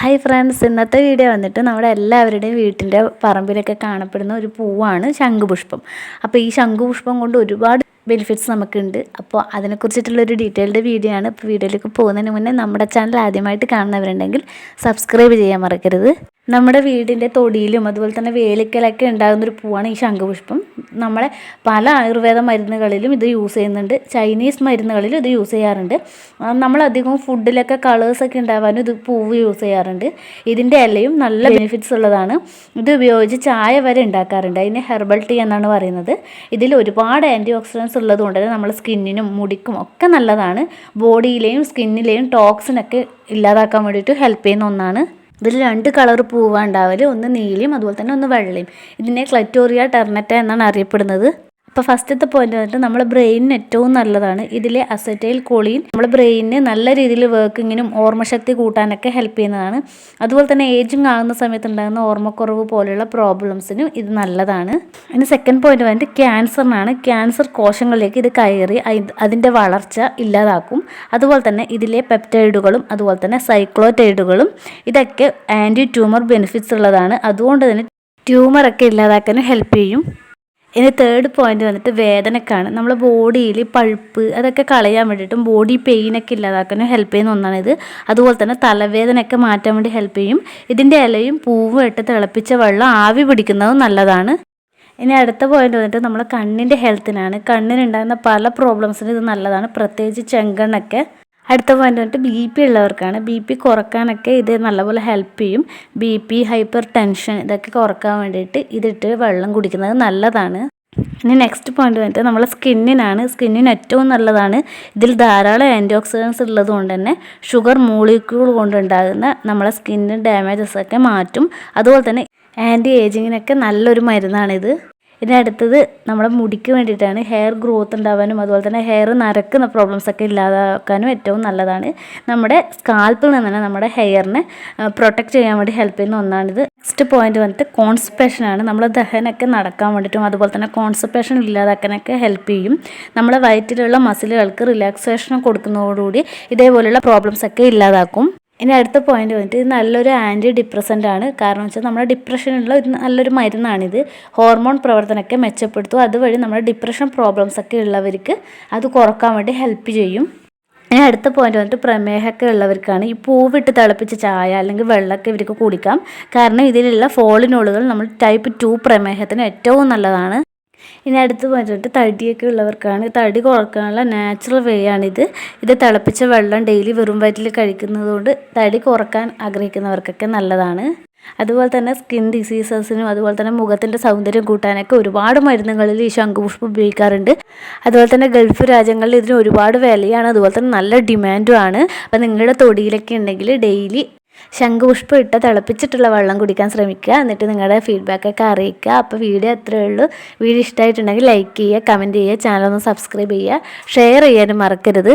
Hi friends ഇന്നത്തെ video വന്നിട്ട് നമ്മുടെ എല്ലാവരുടെയും വീട്ടിന്റെ പറമ്പിലൊക്കെ കാണപ്പെടുന്ന ഒരു പൂവാണ് ശംഖുപുഷ്പം. അപ്പോൾ ഈ ശംഖുപുഷ്പം കൊണ്ട് ഒരുപാട് ബെനിഫിറ്റ്സ് നമുക്കുണ്ട്. അപ്പോൾ അതിനെക്കുറിച്ചിട്ടുള്ളൊരു ഡീറ്റെയിൽഡ് വീഡിയോ ആണ്. ഇപ്പോൾ വീഡിയോയിലേക്ക് പോകുന്നതിന് മുന്നേ നമ്മുടെ ചാനൽ ആദ്യമായിട്ട് കാണുന്നവരുണ്ടെങ്കിൽ സബ്സ്ക്രൈബ് ചെയ്യാൻ മറക്കരുത്. നമ്മുടെ വീടിന്റെ തൊടിയിലും അതുപോലെ തന്നെ വേലിക്കലൊക്കെ ഉണ്ടാകുന്നൊരു പൂവാണ് ഈ ശംഖുപുഷ്പം. നമ്മളെ പല ആയുർവേദ മരുന്നുകളിലും ഇത് യൂസ് ചെയ്യുന്നുണ്ട്. ചൈനീസ് മരുന്നുകളിലും ഇത് യൂസ് ചെയ്യാറുണ്ട്. നമ്മളധികവും ഫുഡിലൊക്കെ കളേഴ്സൊക്കെ ഉണ്ടാവാനും ഇത് പൂവ് യൂസ് ചെയ്യാറുണ്ട്. ഇതിന്റെ ഇലയും നല്ല ബെനിഫിറ്റ്സ് ഉള്ളതാണ്. ഇത് ഉപയോഗിച്ച് ചായ വരെ ഉണ്ടാക്കാറുണ്ട്. അതിന് ഹെർബൽ ടീ എന്നാണ് പറയുന്നത്. ഇതിൽ ഒരുപാട് ആന്റി ഓക്സിഡൻസ് ഉള്ളതുകൊണ്ട് തന്നെ നമ്മുടെ സ്കിന്നിനും മുടിക്കും ഒക്കെ നല്ലതാണ്. ബോഡിയിലെയും സ്കിന്നിലെയും ടോക്സിനൊക്കെ ഇല്ലാതാക്കാൻ വേണ്ടിയിട്ട് ഹെൽപ്പ് ചെയ്യുന്ന ഒന്നാണ്. ഇതിൽ രണ്ട് കളർ പൂവാണ് ഉണ്ടാവൽ ഒന്ന് നീലയും അതുപോലെ തന്നെ ഒന്ന് വെള്ളയും. ഇതിനെ ക്ലറ്റോറിയ ടെർണറ്റ എന്നാണ് അറിയപ്പെടുന്നത്. അപ്പോൾ ഫസ്റ്റത്തെ പോയിന്റ് വന്നിട്ട് നമ്മുടെ ബ്രെയിനിന് ഏറ്റവും നല്ലതാണ് ഇതിലെ അസറ്റൈൽ കോളീൻ നമ്മുടെ ബ്രെയിനിന് നല്ല രീതിയിൽ വർക്കിങ്ങിനും ഓർമ്മശക്തി കൂട്ടാനൊക്കെ ഹെൽപ്പ് ചെയ്യുന്നതാണ്. അതുപോലെ തന്നെ ഏജിങ് ആകുന്ന സമയത്ത് ഉണ്ടാകുന്ന ഓർമ്മക്കുറവ് പോലെയുള്ള പ്രോബ്ലംസിനും ഇത് നല്ലതാണ്. അതിന് സെക്കൻഡ് പോയിന്റ് വന്നിട്ട് ക്യാൻസറിനാണ് ക്യാൻസർ കോശങ്ങളിലേക്ക് ഇത് കയറി അതിന്റെ വളർച്ച ഇല്ലാതാക്കും. അതുപോലെ തന്നെ ഇതിലെ പെപ്റ്റൈഡുകളും അതുപോലെ തന്നെ സൈക്ലോറ്റൈഡുകളും ഇതൊക്കെ ആന്റി ട്യൂമർ ബെനിഫിറ്റ്സ് ഉള്ളതാണ്. അതുകൊണ്ട് തന്നെ ട്യൂമറൊക്കെ ഇല്ലാതാക്കാനും ഹെൽപ്പ് ചെയ്യും. ഇനി തേർഡ് പോയിന്റ് വന്നിട്ട് വേദനക്കാണ്. നമ്മുടെ ബോഡിയിൽ പഴുപ്പ് അതൊക്കെ കളയാൻ വേണ്ടിയിട്ടും ബോഡി പെയിനൊക്കെ ഇല്ലാതാക്കാനും ഹെൽപ്പ് ചെയ്യുന്ന ഇത് അതുപോലെ തന്നെ തലവേദനയൊക്കെ മാറ്റാൻ വേണ്ടി ഹെൽപ്പ് ചെയ്യും. ഇതിന്റെ ഇലയും പൂവും ഇട്ട് തിളപ്പിച്ച വെള്ളം ആവി പിടിക്കുന്നതും നല്ലതാണ്. ഇനി അടുത്ത പോയിന്റ് വന്നിട്ട് നമ്മുടെ കണ്ണിന്റെ ഹെൽത്തിനാണ് കണ്ണിനുണ്ടാകുന്ന പല പ്രോബ്ലംസിനും ഇത് നല്ലതാണ്. പ്രത്യേകിച്ച് ചെങ്കണ്ണൊക്കെ. അടുത്ത പോയിന്റ് വന്നിട്ട് ബി പി ഉള്ളവർക്കാണ്. ബി പി കുറക്കാനൊക്കെ ഇത് നല്ലപോലെ ഹെൽപ്പ് ചെയ്യും. ബി പി ഹൈപ്പർ ടെൻഷൻ ഇതൊക്കെ കുറയ്ക്കാൻ വേണ്ടിയിട്ട് ഇതിട്ട് വെള്ളം കുടിക്കുന്നത് നല്ലതാണ്. ഇനി നെക്സ്റ്റ് പോയിന്റ് വന്നിട്ട് നമ്മളെ സ്കിന്നിനാണ് സ്കിന്നിന് ഏറ്റവും നല്ലതാണ്. ഇതിൽ ധാരാളം ആന്റി ഓക്സിഡൻസ് ഉള്ളത് കൊണ്ട് തന്നെ ഷുഗർ മോളിക്യൂൾ കൊണ്ടുണ്ടാകുന്ന നമ്മളെ സ്കിന്നിന് ഡാമേജസ് ഒക്കെ മാറ്റും. അതുപോലെ തന്നെ ആന്റി ഏജിങ്ങിനൊക്കെ നല്ലൊരു മരുന്നാണിത്. ഇനി അടുത്തത് നമ്മുടെ മുടിക്ക് വേണ്ടിയിട്ടാണ് ഹെയർ ഗ്രോത്ത് ഉണ്ടാവാനും അതുപോലെ തന്നെ ഹെയർ നരക്കുന്ന പ്രോബ്ലംസൊക്കെ ഇല്ലാതാക്കാനും ഏറ്റവും നല്ലതാണ്. നമ്മുടെ സ്കാൽപ്പിൽ നിന്ന് തന്നെ നമ്മുടെ ഹെയറിനെ പ്രൊട്ടക്ട് ചെയ്യാൻ വേണ്ടി ഹെൽപ്പ് ചെയ്യുന്ന ഒന്നാണിത്. നെക്സ്റ്റ് പോയിന്റ് വന്നിട്ട് കോൺസ്പേഷനാണ് നമ്മുടെ ദഹനമൊക്കെ നടക്കാൻ വേണ്ടിയിട്ടും അതുപോലെ തന്നെ കോൺസ്പേഷൻ ഇല്ലാതാക്കാനൊക്കെ ഹെൽപ്പ് ചെയ്യും. നമ്മുടെ വയറ്റിലുള്ള മസിലുകൾക്ക് റിലാക്സേഷൻ കൊടുക്കുന്നതോടുകൂടി ഇതേപോലെയുള്ള പ്രോബ്ലംസൊക്കെ ഇല്ലാതാക്കും. ഇനി അടുത്ത പോയിന്റ് വന്നിട്ട് ഇത് നല്ലൊരു ആന്റി ഡിപ്രസന്റ് ആണ്. കാരണം വെച്ചാൽ നമ്മുടെ ഡിപ്രഷനുള്ള ഒരു നല്ലൊരു മരുന്നാണിത്. ഹോർമോൺ പ്രവർത്തനമൊക്കെ മെച്ചപ്പെടുത്തും. അതുവഴി നമ്മുടെ ഡിപ്രഷൻ പ്രോബ്ലംസ് ഒക്കെ ഉള്ളവർക്ക് അത് കുറയ്ക്കാൻ വേണ്ടി ഹെൽപ്പ് ചെയ്യും. ഇനി അടുത്ത പോയിന്റ് വന്നിട്ട് പ്രമേഹമൊക്കെ ഉള്ളവർക്കാണ് ഈ പൂവിട്ട് തിളപ്പിച്ച ചായ അല്ലെങ്കിൽ വെള്ളമൊക്കെ ഇവർക്ക് കുടിക്കാം. കാരണം ഇതിലുള്ള ഫോളിനോളുകൾ നമ്മൾ ടൈപ്പ് ടു പ്രമേഹത്തിന് ഏറ്റവും നല്ലതാണ്. ഇനി അടുത്ത് പറഞ്ഞിട്ട് തടിയൊക്കെ ഉള്ളവർക്കാണ്. തടി കുറക്കാനുള്ള നാച്ചുറൽ വേ ആണിത്. ഇത് തിളപ്പിച്ച വെള്ളം ഡെയിലി വെറും വയറ്റിൽ കഴിക്കുന്നതുകൊണ്ട് തടി കുറയ്ക്കാൻ ആഗ്രഹിക്കുന്നവർക്കൊക്കെ നല്ലതാണ്. അതുപോലെ തന്നെ സ്കിൻ ഡിസീസസിനും അതുപോലെ തന്നെ മുഖത്തിന്റെ സൗന്ദര്യം കൂട്ടാനൊക്കെ ഒരുപാട് മരുന്നുകളിൽ ഈ ശംഖുപുഷ്പം ഉപയോഗിക്കാറുണ്ട്. അതുപോലെ തന്നെ ഗൾഫ് രാജ്യങ്ങളിൽ ഇതിന് ഒരുപാട് വിലയാണ്. അതുപോലെ തന്നെ നല്ല ഡിമാൻഡും ആണ്. അപ്പം നിങ്ങളുടെ തൊടിയിലൊക്കെ ഉണ്ടെങ്കിൽ ഡെയിലി ശംഖുപുഷ്പം ഇട്ട് തിളപ്പിച്ചിട്ടുള്ള വെള്ളം കുടിക്കാൻ ശ്രമിക്കുക. എന്നിട്ട് നിങ്ങളുടെ ഫീഡ്ബാക്കൊക്കെ അറിയിക്കുക. അപ്പോൾ വീഡിയോ അത്രയേ ഉള്ളൂ. വീഡിയോ ഇഷ്ടമായിട്ടുണ്ടെങ്കിൽ ലൈക്ക് ചെയ്യുക കമന്റ് ചെയ്യുക ചാനൽ ഒന്ന് സബ്സ്ക്രൈബ് ചെയ്യുക. ഷെയർ ചെയ്യാനും മറക്കരുത്.